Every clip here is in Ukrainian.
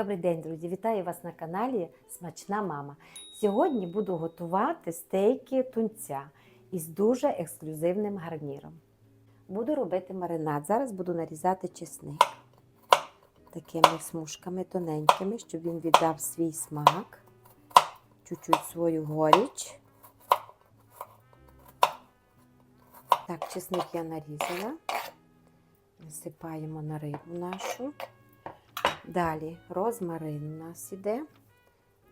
Добрий день, друзі! Вітаю вас на каналі Смачна мама. Сьогодні буду готувати стейки тунця із дуже ексклюзивним гарніром. Буду робити маринад. Зараз буду нарізати чесник такими смужками тоненькими, щоб він віддав свій смак, чуть-чуть свою горіч. Так, чесник я нарізала. Насипаємо на рибу нашу. Далі розмарин у нас іде.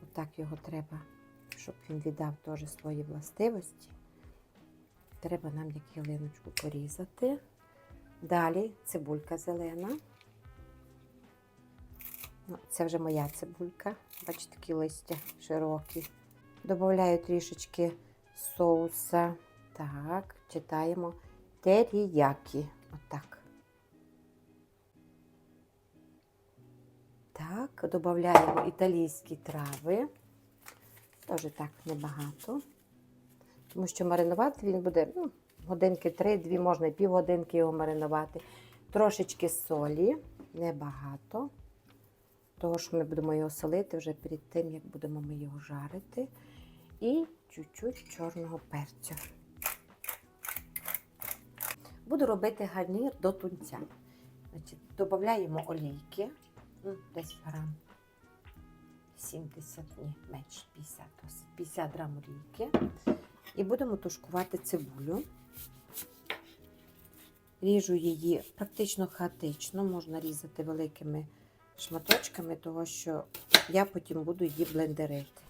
Отак його треба, щоб він віддав теж свої властивості. Треба нам як ялиночку порізати. Далі цибулька зелена. Ну, Це вже моя цибулька. Бачите, такі листя широкі. Добавляю трішечки соуса. Так, читаємо теріякі. Отак. Додаємо італійські трави. Теж так небагато. Тому що маринувати він буде ну, годинки 3-2, можна і півгодинки його маринувати. Трошечки солі, небагато. Того, що ми будемо його солити вже перед тим, як будемо ми його жарити. І чуть-чуть чорного перцю. Буду робити гарнір до тунця. Значить, Додаємо олійки. Ну, десь грам 70, ні, менше 50, 50 грам олійки. І будемо тушкувати цибулю. Ріжу її практично хаотично, можна різати великими шматочками, того що я потім буду її блендерити.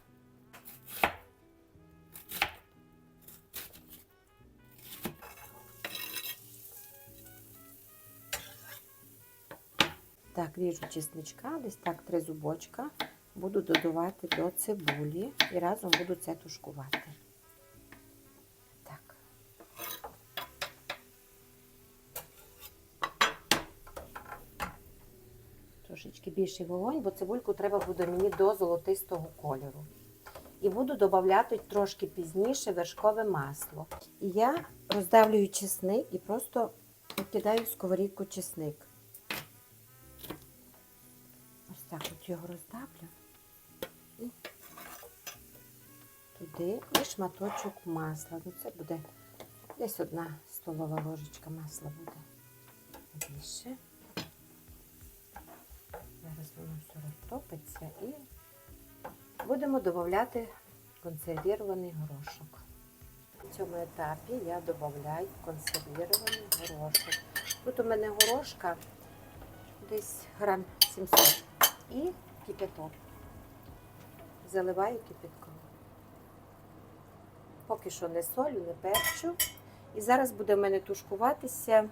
Так, ріжу чесничка, десь так три зубочка. Буду додавати до цибулі і разом буду це тушкувати. Так. Трошечки більший вогонь, бо цибульку треба буде мені до золотистого кольору. І буду додавати трошки пізніше вершкове масло. І я роздавлюю чесник і просто кидаю в сковорідку чесник. Його роздавлю. І туди і шматочок масла. Ну, це буде десь одна столова ложечка масла буде більше. Зараз воно все розтопиться і будемо додати консервірований горошок. В цьому етапі я додаю консервірований горошок. Тут у мене горошка десь грам 700 і кипяток. Заливаю кипятком. Поки що не солю, не перчу. І зараз буде в мене тушкуватися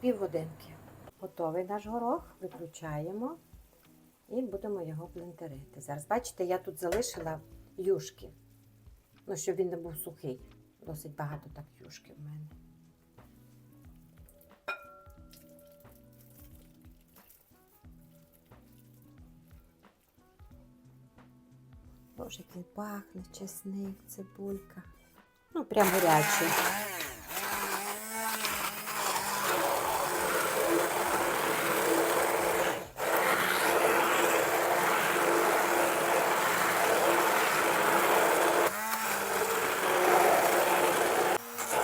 півгодинки. Готовий наш горох, виключаємо і будемо його блендерити. Зараз, бачите, я тут залишила юшки, ну, щоб він не був сухий. Досить багато так юшки в мене. Боже, як він пахне, чесник, цибулька. Ну, прям гарячий.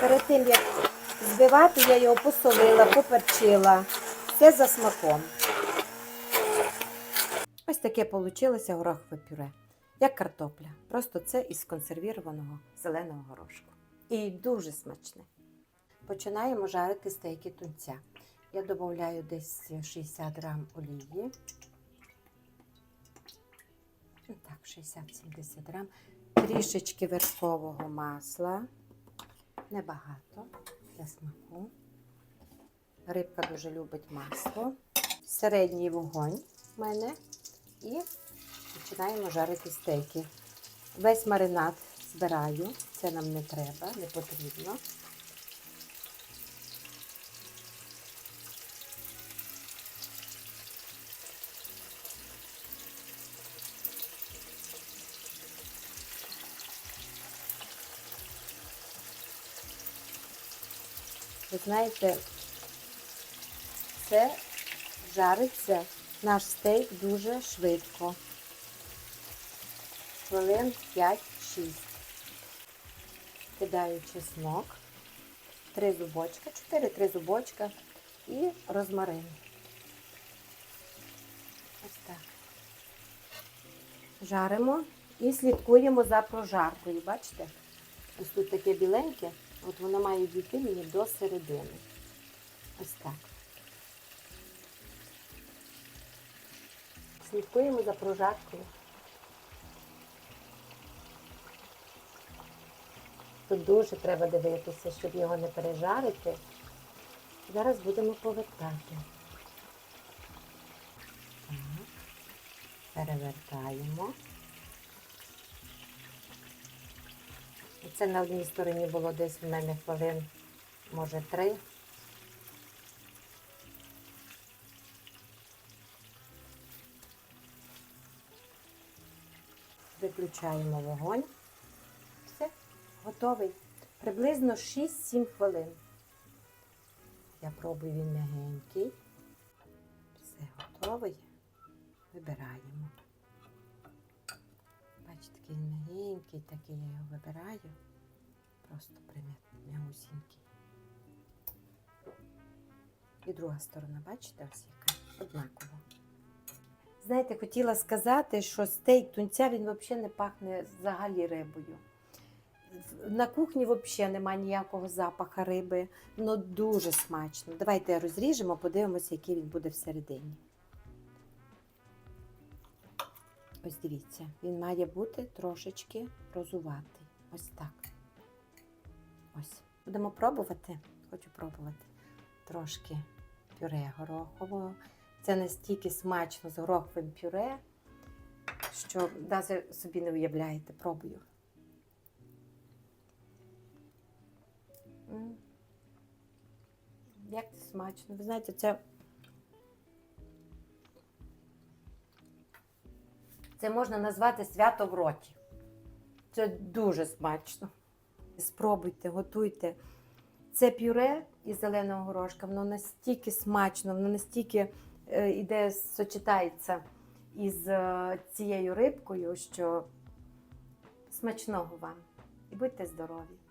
Перед тим, як збивати, я його посолила, поперчила. Все за смаком. Ось таке вийшло горохове пюре як картопля. Просто це із консервірованого зеленого горошку. І дуже смачне. Починаємо жарити стейки тунця. Я додаю десь 60 грам олії. Ну так, 60-70 грам. Трішечки вершкового масла. Небагато для смаку. Рибка дуже любить масло. Середній вогонь в мене. І починаємо жарити стейки. Весь маринад збираю, це нам не треба, не потрібно. Ви знаєте, це жариться наш стейк дуже швидко. Хвилин 5-6. Кидаю чеснок, 3 зубочка, 4-3 зубочка і розмарин. Ось так. Жаримо і слідкуємо за прожаркою. Бачите? Ось тут таке біленьке, от воно має дійти мені до середини. Ось так. Слідкуємо за прожаркою. Тут дуже треба дивитися, щоб його не пережарити. Зараз будемо повертати. Перевертаємо. І Це на одній стороні було десь в мене хвилин, може, три. Виключаємо вогонь. Готовий. Приблизно 6-7 хвилин. Я пробую він м'ягенький. Все готовий. Вибираємо. Бачите, такий м'ягенький, такий я його вибираю. Просто м'ягусінький. І друга сторона, бачите, ось яка однакова. Знаєте, хотіла сказати, що стейк тунця він взагалі не пахне взагалі рибою. На кухні взагалі немає ніякого запаха риби. Ну дуже смачно. Давайте розріжемо, подивимося, який він буде всередині. Ось дивіться, він має бути трошечки розуватий. Ось так. Ось. Будемо пробувати. Хочу пробувати. Трошки пюре горохового. Це настільки смачно з гороховим пюре, що навіть собі не уявляєте. Пробую. Як це смачно. Ви знаєте, це. Це можна назвати свято в роті. Це дуже смачно. Спробуйте, готуйте. Це пюре із зеленого горошка, воно настільки смачно, воно настільки е, іде, сочетається із е, цією рибкою, що смачного вам. І будьте здорові!